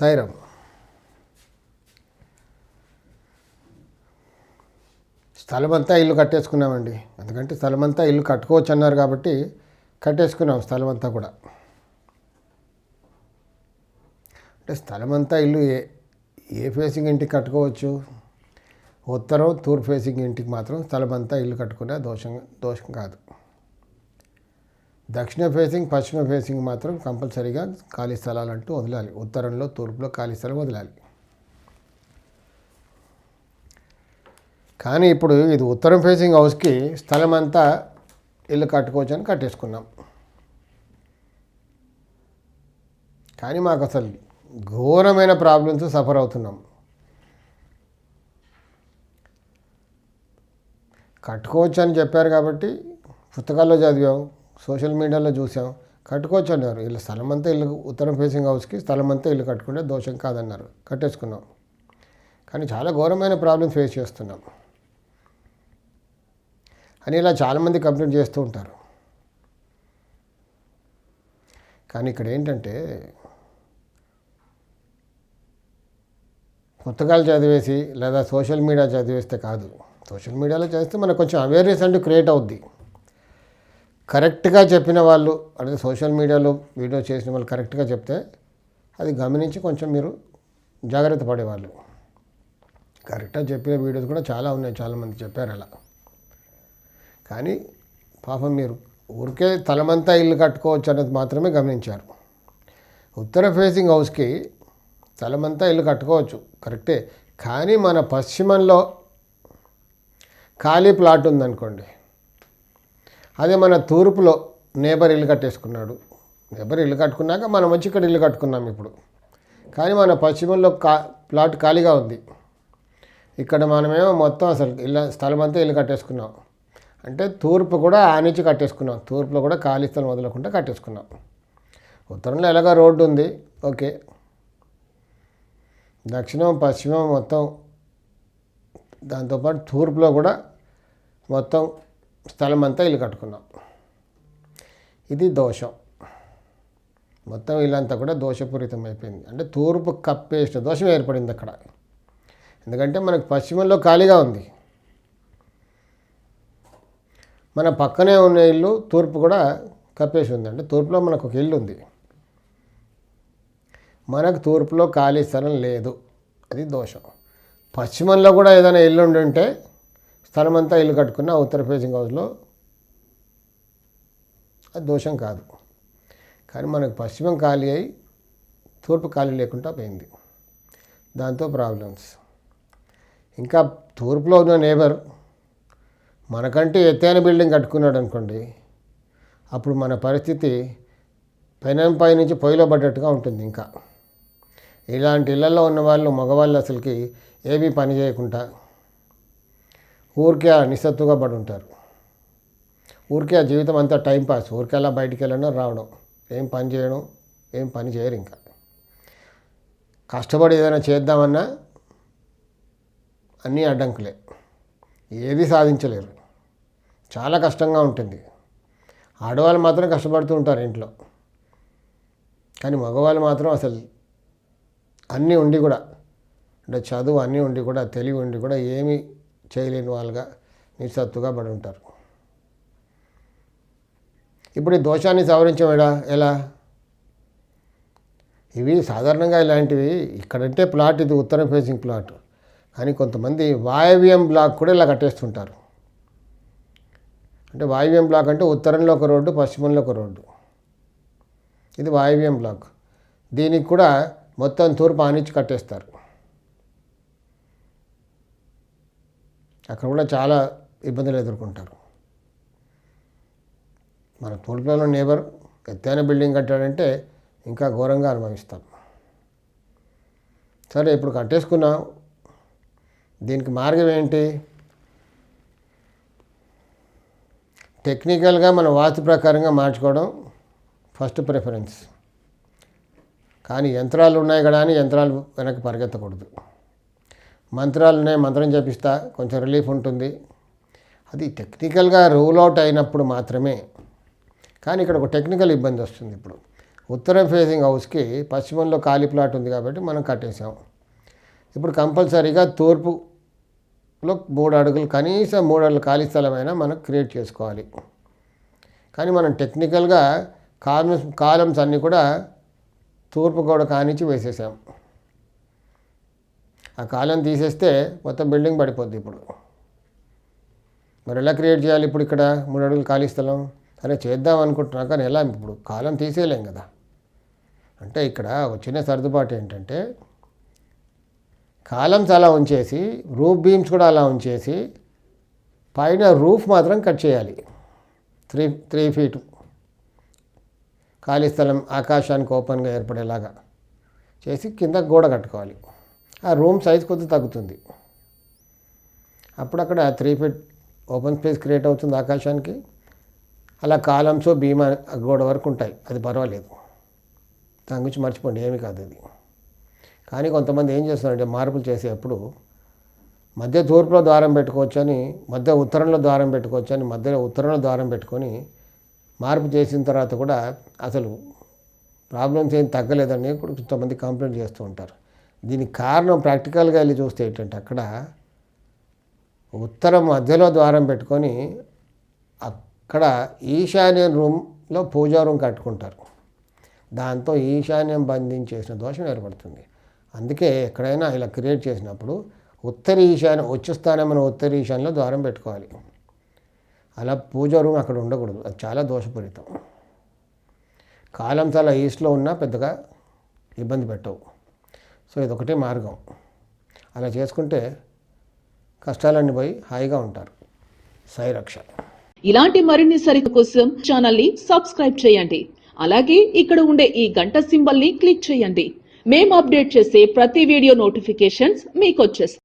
సాయిరామ్. స్థలం అంతా ఇల్లు కట్టేసుకున్నామండి. ఎందుకంటే స్థలం అంతా ఇల్లు కట్టుకోవచ్చు అన్నారు కాబట్టి కట్టేసుకున్నాం స్థలం అంతా కూడా. అంటే స్థలం అంతా ఇల్లు ఏ ఏ ఫేసింగ్ ఇంటికి కట్టుకోవచ్చు? ఉత్తరం తూర్పు ఫేసింగ్ ఇంటికి మాత్రం స్థలం అంతా ఇల్లు కట్టుకునే దోషం దోషం కాదు. దక్షిణ ఫేసింగ్ పశ్చిమ ఫేసింగ్ మాత్రం కంపల్సరీగా ఖాళీ స్థలాలు అంటూ వదలాలి. ఉత్తరంలో తూర్పులో ఖాళీ స్థలం వదలాలి. కానీ ఇప్పుడు ఇది ఉత్తరం ఫేసింగ్ హౌస్కి స్థలం అంతా ఇల్లు కట్టుకోవచ్చు అని కట్టేసుకున్నాం. కానీ మాకు అసలు ఘోరమైన ప్రాబ్లమ్స్ సఫర్ అవుతున్నాం. కట్టుకోవచ్చు అని చెప్పారు కాబట్టి పుస్తకాల్లో చదివాం. సోషల్ మీడియాలో చూసాం. కట్టుకోవచ్చు అన్నారు. ఇలా స్థలం అంతా ఇల్లు ఉత్తరం ఫేసింగ్ హౌస్కి స్థలం అంతా ఇల్లు కట్టుకుంటే దోషం కాదన్నారు. కట్టేసుకున్నాం. కానీ చాలా ఘోరమైన ప్రాబ్లం ఫేస్ చేస్తున్నాం. అని ఇలా చాలామంది కంప్లైంట్ చేస్తూ ఉంటారు. కానీ ఇక్కడ ఏంటంటే పుస్తకాలు చదివేసి లేదా సోషల్ మీడియా చదివేస్తే కాదు. సోషల్ మీడియాలో చేస్తే మనకు కొంచెం అవేర్నెస్ అంటూ క్రియేట్ అవుద్ది. కరెక్ట్గా చెప్పిన వాళ్ళు అంటే సోషల్ మీడియాలో వీడియో చేసిన వాళ్ళు కరెక్ట్గా చెప్తే అది గమనించి కొంచెం మీరు జాగ్రత్త పడేవాళ్ళు. కరెక్ట్గా చెప్పిన వీడియోస్ కూడా చాలా ఉన్నాయి చాలామంది చెప్పారు అలా. కానీ పాపం మీరు ఊరికే తలమంతా ఇల్లు కట్టుకోవచ్చు అన్నది మాత్రమే గమనించారు. ఉత్తర ఫేసింగ్ హౌస్కి తలమంతా ఇల్లు కట్టుకోవచ్చు కరెక్టే. కానీ మన పశ్చిమంలో ఖాళీ ప్లాట్ ఉందనుకోండి అదే మన తూర్పులో నేబర్ ఇల్లు కట్టేసుకున్నాడు. నేబర్ ఇల్లు కట్టుకున్నాక మనం వచ్చి ఇక్కడ ఇల్లు కట్టుకున్నాం ఇప్పుడు. కానీ మన పశ్చిమంలో కా ప్లాట్ ఖాళీగా ఉంది. ఇక్కడ మనమేమో మొత్తం అసలు ఇల్లు స్థలం అంతా ఇల్లు కట్టేసుకున్నాం. అంటే తూర్పు కూడా ఆ నుంచి కట్టేసుకున్నాం. తూర్పులో కూడా ఖాళీ స్థలం వదలకుండా కట్టేసుకున్నాం. ఉత్తరంలో ఎలాగో రోడ్డు ఉంది? ఓకే. దక్షిణం పశ్చిమం మొత్తం దాంతోపాటు తూర్పులో కూడా మొత్తం స్థలం అంతా ఇల్లు కట్టుకున్నాం. ఇది దోషం. మొత్తం ఇల్లంతా కూడా దోషపూరితం అయిపోయింది అంటే తూర్పు కప్పేసిన దోషం ఏర్పడింది అక్కడ. ఎందుకంటే మనకు పశ్చిమంలో ఖాళీగా ఉంది. మన పక్కనే ఉన్న ఇల్లు తూర్పు కూడా కప్పేసి ఉంది. అంటే తూర్పులో మనకు ఒక ఇల్లు ఉంది. మనకు తూర్పులో ఖాళీ స్థలం లేదు. అది దోషం. పశ్చిమంలో కూడా ఏదైనా ఇల్లు ఉండి ఉంటే స్థలమంతా ఇల్లు కట్టుకున్న ఉత్తర ఫేసింగ్ హౌస్లో అది దోషం కాదు. కానీ మనకు పశ్చిమం ఖాళీ అయి తూర్పు ఖాళీ లేకుండా పోయింది. దాంతో ప్రాబ్లమ్స్. ఇంకా తూర్పులో ఉన్న నేబర్ మనకంటే ఎత్తైన బిల్డింగ్ కట్టుకున్నాడు అనుకోండి అప్పుడు మన పరిస్థితి పైన పై నుంచి పొయ్యిలో పడ్డట్టుగా ఉంటుంది ఇంకా. ఇలాంటి ఇళ్ళలో ఉన్న వాళ్ళు మగవాళ్ళు అసలుకి ఏమీ పని చేయకుండా ఊరికే ఆ నిస్సత్తుగా పడి ఉంటారు. ఊరికే ఆ జీవితం అంతా టైంపాస్ ఊరికెలా ఊరికే అలా బయటికి వెళ్ళడం రావడం. ఏం పని చేయడం ఏం పని చేయరు ఇంకా. కష్టపడి ఏదైనా చేద్దామన్నా అన్నీ అడ్డంకులే. ఏది సాధించలేరు. చాలా కష్టంగా ఉంటుంది. ఆడవాళ్ళు మాత్రం కష్టపడుతూ ఉంటారు ఇంట్లో. కానీ మగవాళ్ళు మాత్రం అసలు అన్నీ ఉండి కూడా అంటే చదువు అన్నీ ఉండి కూడా తెలివి ఉండి కూడా ఏమీ చేయలేని వాళ్ళుగా నిస్సత్తుగా పడి ఉంటారు. ఇప్పుడు ఈ దోషాన్ని సవరించమేడా ఎలా? ఎలా? ఇవి సాధారణంగా ఇలాంటివి ఇక్కడంటే ప్లాట్ ఇది ఉత్తరం ఫేసింగ్ ప్లాట్. కానీ కొంతమంది వాయవ్యం బ్లాక్ కూడా ఇలా కట్టేస్తుంటారు. అంటే వాయవ్యం బ్లాక్ అంటే ఉత్తరంలో ఒక రోడ్డు పశ్చిమంలో ఒక రోడ్డు. ఇది వాయవ్యం బ్లాక్. దీనికి కూడా మొత్తం తూర్పు ఆనిచ్చి కట్టేస్తారు. అక్కడ కూడా చాలా ఇబ్బందులు ఎదుర్కొంటారు. మన తూర్పులో నేబర్ ఎత్తైన బిల్డింగ్ కట్టాడంటే ఇంకా ఘోరంగా అనుభవిస్తాం. సరే ఇప్పుడు కట్టేసుకున్నాం. దీనికి మార్గం ఏంటి? టెక్నికల్గా మన వాస్తు ప్రకారంగా మార్చుకోవడం ఫస్ట్ ప్రిఫరెన్స్ కానీ యంత్రాలు ఉన్నాయి కదా అని యంత్రాలు వెనక్కి పరిగెత్తకూడదు. మంత్రాలనే మంత్రం చేపిస్తా కొంచెం రిలీఫ్ ఉంటుంది. అది టెక్నికల్గా రూల్ అవుట్ అయినప్పుడు మాత్రమే. కానీ ఇక్కడ ఒక టెక్నికల్ ఇబ్బంది వస్తుంది ఇప్పుడు. ఉత్తరం ఫేసింగ్ హౌస్కి పశ్చిమంలో ఖాళీ ప్లాట్ ఉంది కాబట్టి మనం కట్టేసాం ఇప్పుడు కంపల్సరీగా తూర్పులో మూడు అడుగులు కనీసం మూడు అడుగులు ఖాళీ స్థలమైనా మనం క్రియేట్ చేసుకోవాలి. కానీ మనం టెక్నికల్గా కాలమ్స్ కాలమ్స్ అన్నీ కూడా తూర్పు గోడ కానించి వేసేసాం. ఆ కాలం తీసేస్తే మొత్తం బిల్డింగ్ పడిపోద్ది ఇప్పుడు. మరి ఎలా క్రియేట్ చేయాలి ఇప్పుడు ఇక్కడ? మూడు అడుగులు ఖాళీ స్థలం. అరే చేద్దాం అనుకుంటున్నా కానీ ఎలా? ఇప్పుడు కాలం తీసేయలేం కదా. అంటే ఇక్కడ వచ్చిన సర్దుబాటు ఏంటంటే కాలమ్స్ అలా ఉంచేసి రూఫ్ బీమ్స్ కూడా అలా ఉంచేసి పైన రూఫ్ మాత్రం కట్ చేయాలి. Three three feet. ఖాళీ స్థలం ఆకాశానికి ఓపెన్గా ఏర్పడేలాగా చేసి కింద గోడ కట్టుకోవాలి. ఆ రూమ్ సైజ్ కొద్ది తగ్గుతుంది. అప్పుడు అక్కడ three feet open space create అవుతుంది ఆకాశానికి. అలా కాలమ్స్ భీమా గోడ వరకు ఉంటాయి. అది పర్వాలేదు. దాని గురించి మర్చిపోండి ఏమీ కాదు అది కానీ కొంతమంది ఏం చేస్తున్నారంటే మార్పులు చేసేటప్పుడు మధ్య తూర్పులో ద్వారం పెట్టుకోవచ్చని మధ్య ఉత్తరంలో ద్వారం పెట్టుకోవచ్చని మధ్యలో ఉత్తరంలో ద్వారం పెట్టుకొని మార్పు చేసిన తర్వాత కూడా అసలు ప్రాబ్లమ్స్ ఏం తగ్గలేదని కూడా కొంతమంది కంప్లైంట్ చేస్తూ ఉంటారు. దీనికి కారణం ప్రాక్టికల్గా వెళ్ళి చూస్తే ఏంటంటే అక్కడ ఉత్తరం మధ్యలో ద్వారం పెట్టుకొని అక్కడ ఈశాన్య రూమ్లో పూజా రూమ్ కట్టుకుంటారు. దాంతో ఈశాన్యం బంధించేసిన దోషం ఏర్పడుతుంది. అందుకే ఎక్కడైనా ఇలా క్రియేట్ చేసినప్పుడు ఉత్తర ఈశాన్యం ఉచ్చ స్థానమైన ఉత్తర ఈశాన్యంలో ద్వారం పెట్టుకోవాలి. అలా పూజా రూమ్ అక్కడ ఉండకూడదు. అది చాలా దోషపూరితం. కాలం అలా ఈస్ట్లో ఉన్నా పెద్దగా ఇబ్బంది పెట్టవు. సో ఇదొకటే మార్గం. అలా చేసుకుంటే కష్టాలన్నీ పోయి హాయిగా ఉంటారు. సైరక్ష. ఇలాంటి మరిన్ని సరిత కోసం ఛానల్ని సబ్స్క్రైబ్ చేయండి. అలాగే ఇక్కడ ఉండే ఈ గంట సింబల్ని క్లిక్ చేయండి. మేము అప్డేట్ చేసే ప్రతి వీడియో నోటిఫికేషన్స్ మీకు వచ్చేస్తాయి.